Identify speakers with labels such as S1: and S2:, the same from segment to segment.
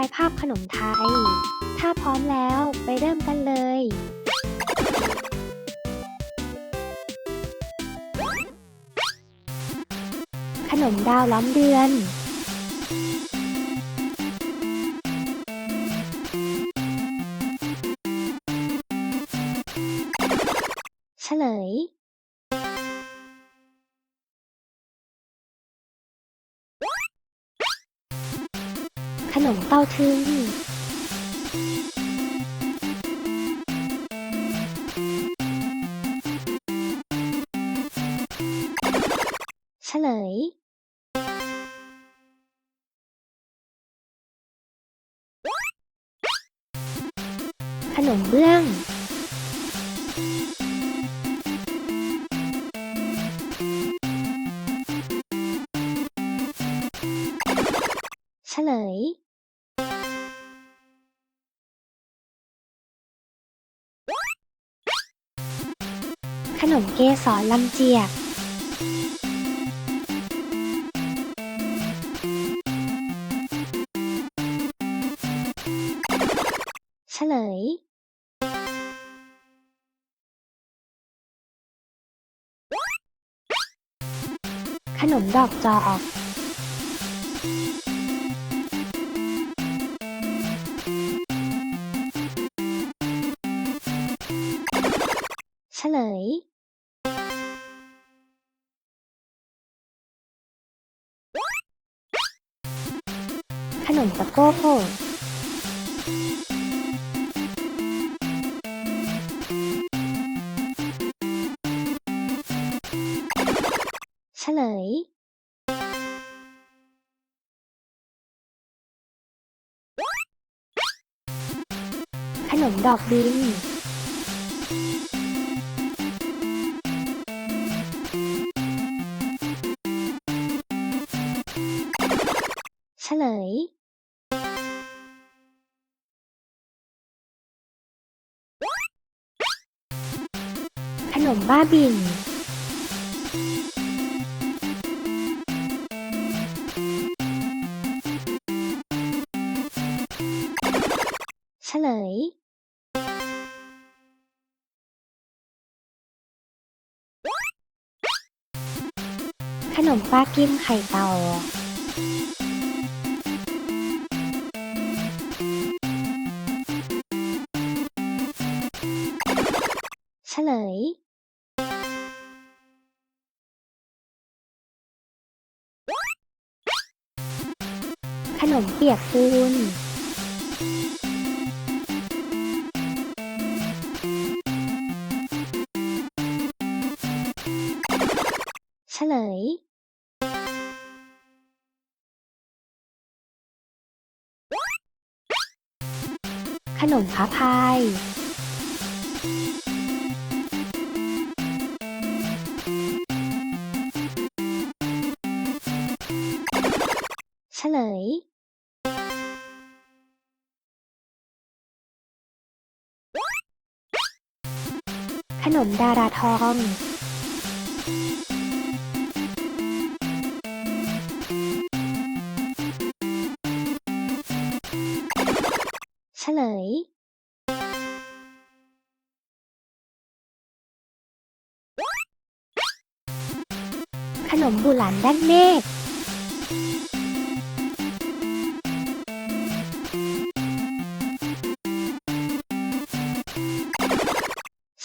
S1: ายภาพขนมไทย ถ้าพร้อมแล้วไปเริ่มกันเลย ขนมดาวล้อมเดือน เฉลย นมเต้าถึงเฉลย ขนมเบื้องเฉลย ขนมเกสรลำเจียก เฉลย ขนมดอกจอก นมตะโก้เฉลย ขนมดอกดิน ขนมบ้าบินเฉลย ขนมปลากิมไข่เต่า ขนมเปียกปูนเฉลย ขนมพาพาย เฉลย ขนมดาราทองเฉลย ขนมบุหลันด้านเมฆ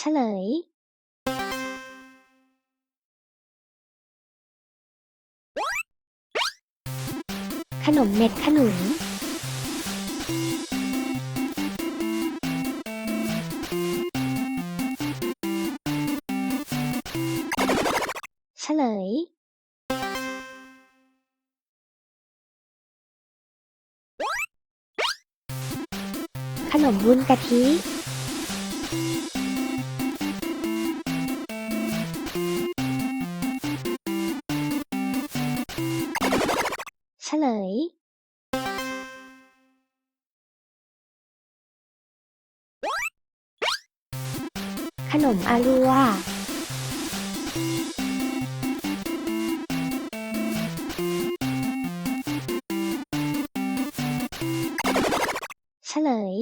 S1: เฉลย ขนมเม็ดขนุนเฉลย ขนมวุ้นกะทิ ฉลยขนมอาลัว เฉเฉลย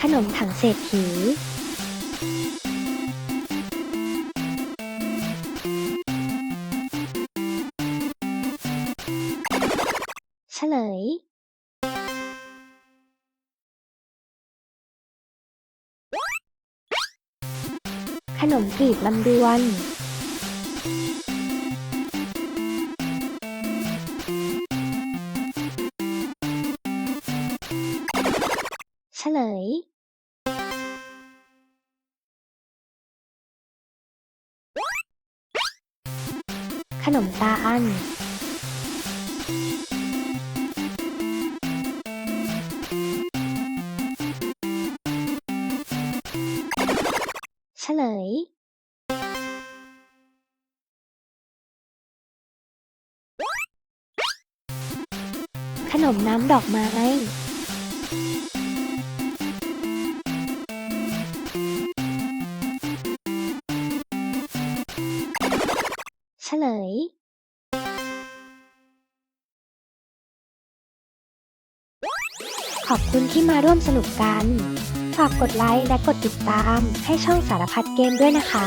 S1: ขนมถังเศรษฐี ลยขนมกลีบลำดวน เฉลย ขนมตาอัน เฉลย ขนมน้ำดอกไม้เฉลย ขอบคุณที่มาร่วมสนุกกัน ฝากกดไลค์และกดติดตาม ให้ช่องสารพัดเกมด้วยนะคะ